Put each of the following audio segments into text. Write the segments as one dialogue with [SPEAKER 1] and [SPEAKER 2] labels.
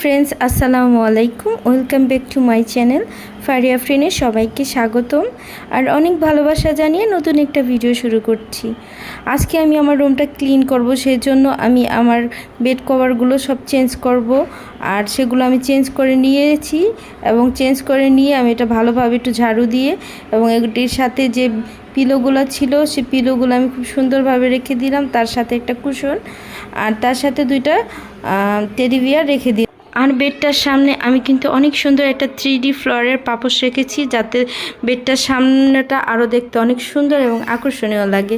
[SPEAKER 1] Friends আসসালামু আলাইকুম welcome back to my channel Faria ফ্রেন্ডের সবাইকে স্বাগতম। আর অনেক ভালোবাসা জানিয়ে নতুন একটা ভিডিও শুরু করছি। আজকে আমি আমার রুমটা ক্লিন করব সেই জন্য আমি আমার বেড কভারগুলো সব চেঞ্জ করব। আর সেগুলো আমি চেঞ্জ করে নিয়েছি এবং চেঞ্জ করে নিয়ে আমি এটা ভালোভাবে একটু ঝাড়ু দিয়ে এবং এটির সাথে যে পিলোগুলো ছিল, সে পিলোগুলো আমি খুব সুন্দরভাবে রেখে দিলাম। তার সাথে একটা কুশন আর তার সাথে দুইটা টেডি বিয়ার রেখে দিই আর বেডটার সামনে আমি কিন্তু অনেক সুন্দর একটা থ্রি ডি ফ্লোরের পাপোশ রেখেছি, যাতে বেডটার সামনেটা আরও দেখতে অনেক সুন্দর এবং আকর্ষণীয় লাগে।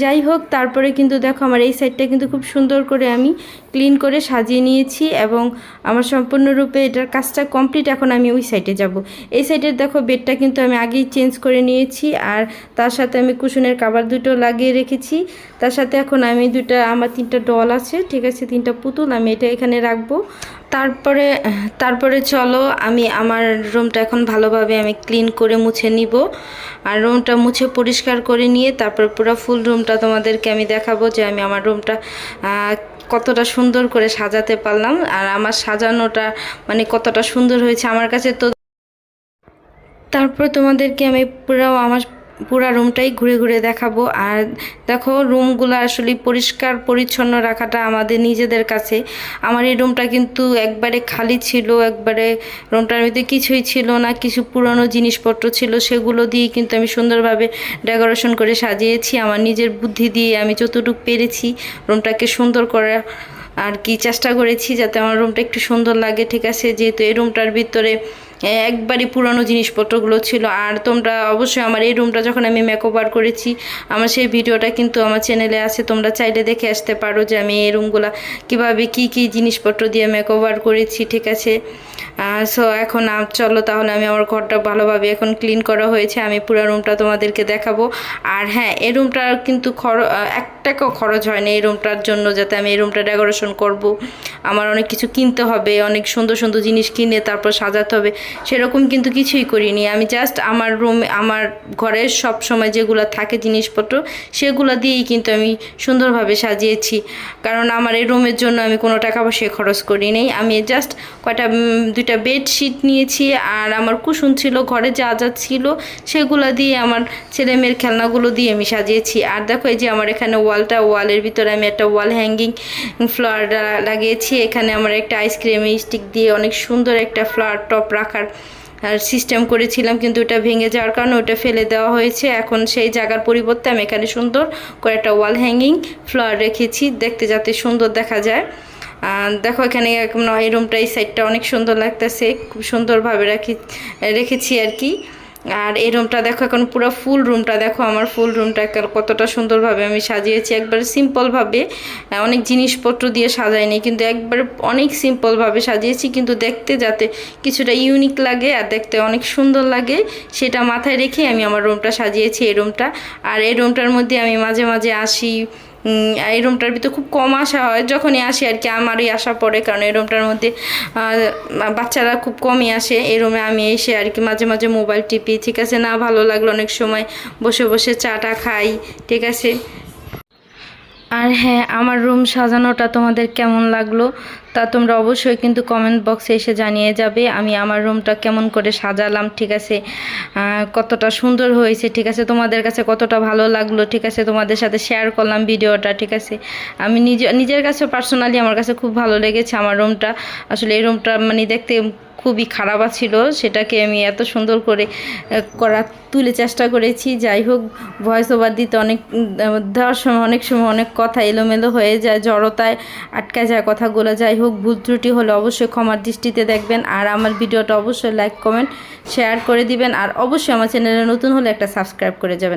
[SPEAKER 1] যাই হোক, তারপরে কিন্তু দেখো আমার এই সাইডটা কিন্তু খুব সুন্দর করে আমি ক্লিন করে সাজিয়ে নিয়েছি এবং আমার সম্পূর্ণরূপে এটার কাজটা কমপ্লিট এখন আমি ওই সাইডে যাব। এই সাইডের দেখো বেডটা কিন্তু আমি আগেই চেঞ্জ করে নিয়েছি আর তার সাথে আমি কুশনের কাবার দুটো লাগিয়ে রেখেছি। তার সাথে এখন আমি দুটা আমার তিনটা ডল আছে, ঠিক আছে, তিনটা পুতুল আমি এটা এখানে রাখব। তারপরে তারপরে চলো, আমি আমার রুমটা এখন ভালোভাবে আমি ক্লিন করে মুছে নিব। আর রুমটা মুছে পরিষ্কার করে নিয়ে তারপর পুরো ফুল রুমটা তোমাদেরকে আমি দেখাবো যে আমি আমার রুমটা কতটা সুন্দর করে সাজাতে পারলাম। আর আমার সাজানোটা মানে কতটা সুন্দর হয়েছে আমার কাছে তো তারপর তোমাদেরকে আমি পুরো আমার পুরো রুমটাই ঘুরে ঘুরে দেখাবো। আর দেখো, রুমগুলো আসলে পরিষ্কার, পরিচ্ছন্ন রাখাটা আমাদের নিজেদের কাছে। আমার এই রুমটা কিন্তু একবারে খালি ছিল, একবারে রুমটার মধ্যে কিছুই ছিল না, কিছু পুরনো জিনিসপত্র ছিল, সেগুলো দিয়ে কিন্তু আমি সুন্দরভাবে ডেকোরেশন করে সাজিয়েছি। আমার নিজের বুদ্ধি দিয়ে আমি যতটুকু পেরেছি রুমটাকে সুন্দর করে আর কি চেষ্টা করেছি যাতে আমার রুমটা একটু সুন্দর লাগে। ঠিক আছে, যেহেতু এই রুমটার ভিতরে একবারই পুরনো জিনিসপত্রগুলো ছিল। আর তোমরা অবশ্যই আমার এই রুমটা যখন আমি মেকওভার করেছি, আমার সেই ভিডিওটা কিন্তু আমার চ্যানেলে আছে। তোমরা চাইলে দেখে আসতে পারো যে আমি এই রুমগুলা কীভাবে কি কি জিনিসপত্র দিয়ে মেকওভার করেছি, ঠিক আছে? সো এখন চলো তাহলে আমি আমার ঘরটা ভালোভাবে এখন ক্লিন করা হয়েছে। আমি পুরো রুমটা তোমাদেরকে দেখাবো। আর হ্যাঁ এই রুমটার কিন্তু খর এক টাকাও খরচ হয় না এই রুমটার জন্য, যাতে আমি এই রুমটা ডেকোরেশন করব। আমার অনেক কিছু কিনতে হবে, অনেক সুন্দর সুন্দর জিনিস কিনে তারপর সাজাতে হবে। সেরকম কিন্তু কিছুই করিনি। আমি জাস্ট আমার রুম আমার ঘরের সব সময় যেগুলো থাকে জিনিসপত্র, সেগুলো দিয়েই কিন্তু আমি সুন্দরভাবে সাজিয়েছি। কারণ আমার এই রুমের জন্য আমি কোনো টাকা পয়সা খরচ করি নেই। আমি জাস্ট কয়টা দুইটা বেডশিট নিয়েছি আর আমার কুশন ছিল, ঘরে যা যা ছিল সেগুলো দিয়ে আমার ছেলে মেয়ের খেলনাগুলো দিয়ে আমি সাজিয়েছি। আর দেখো এই যে আমার এখানে ওয়ালটা, ওয়ালের ভিতরে আমি একটা ওয়াল হ্যাঙ্গিং ফ্লাওয়ার লাগিয়েছি। এখানে আমার একটা আইসক্রিম স্টিক দিয়ে অনেক সুন্দর একটা ফ্লাওয়ার টপ রাখার, আর সিস্টেম করেছিলাম, কিন্তু ওটা ভেঙে যাওয়ার কারণে ওটা ফেলে দেওয়া হয়েছে। এখন সেই জায়গার পরিবর্তে আমি এখানে সুন্দর করে একটা ওয়াল হ্যাঙ্গিং ফ্লাওয়ার রেখেছি। দেখতে যাতে সুন্দর দেখা যায়। দেখো এখানে এই রুমটা এই সাইডটা অনেক সুন্দর লাগতেছে, খুব সুন্দরভাবে রাখি, রেখেছি আর কি। আর এই রুমটা দেখো, এখন পুরো ফুল রুমটা দেখো, আমার ফুল রুমটা কতটা সুন্দরভাবে আমি সাজিয়েছি। একবার সিম্পলভাবে অনেক জিনিসপত্র দিয়ে সাজাইনি, কিন্তু একবার অনেক সিম্পলভাবে সাজিয়েছি, কিন্তু দেখতে যাতে কিছুটা ইউনিক লাগে আর দেখতে অনেক সুন্দর লাগে, সেটা মাথায় রেখে আমি আমার রুমটা সাজিয়েছি এই রুমটা আর এই রুমটার মধ্যে আমি মাঝে মাঝে আসি এই রুমটার ভিতরে খুব কম আসা হয়, যখনই আসি আর কি, আমারই আসা পড়ে, কারণ এই রুমটার মধ্যে বাচ্চারা খুব কমই আসে। এই রুমে আমি এসে আর কি মাঝে মাঝে মোবাইল টিপি, ঠিক আছে, না ভালো লাগল অনেক সময় বসে বসে চাটা খাই, ঠিক আছে। আর হ্যাঁ আমার রুম সাজানোটা তোমাদের কেমন লাগল? তা তোমরা অবশ্যই কিন্তু কমেন্ট বক্সে এসে জানিয়ে যাবে আমি আমার রুমটা কেমন করে সাজালাম, ঠিক আছে? কতটা সুন্দর হয়েছে, ঠিক আছে? তোমাদের কাছে কতটা ভালো লাগল, ঠিক আছে? তোমাদের সাথে শেয়ার করলাম ভিডিওটা ঠিক আছে? আমি নিজে, নিজের কাছে পার্সোনালি আমার কাছে খুব ভালো লেগেছে আমার রুমটা আসলে এই রুমটা মানে দেখতে খুবই খারাপ ছিল সেটাকে আমি এত সুন্দর করে করার তুলে চেষ্টা করেছি। যাই হোক ভয়েস ওভার দিতে অনেক দেওয়ার সময় অনেক সময় অনেক কথা এলোমেলো হয়ে যায়, জড়তায় আটকা যায় কথাগুলো। যাই হোক ভুল ত্রুটি হলে অবশ্যই ক্ষমার দৃষ্টিতে দেখবেন। আর আমার ভিডিওটা অবশ্যই লাইক, কমেন্ট, শেয়ার করে দিবেন। আর অবশ্যই আমার চ্যানেলে নতুন হলে একটা সাবস্ক্রাইব করে যাবেন।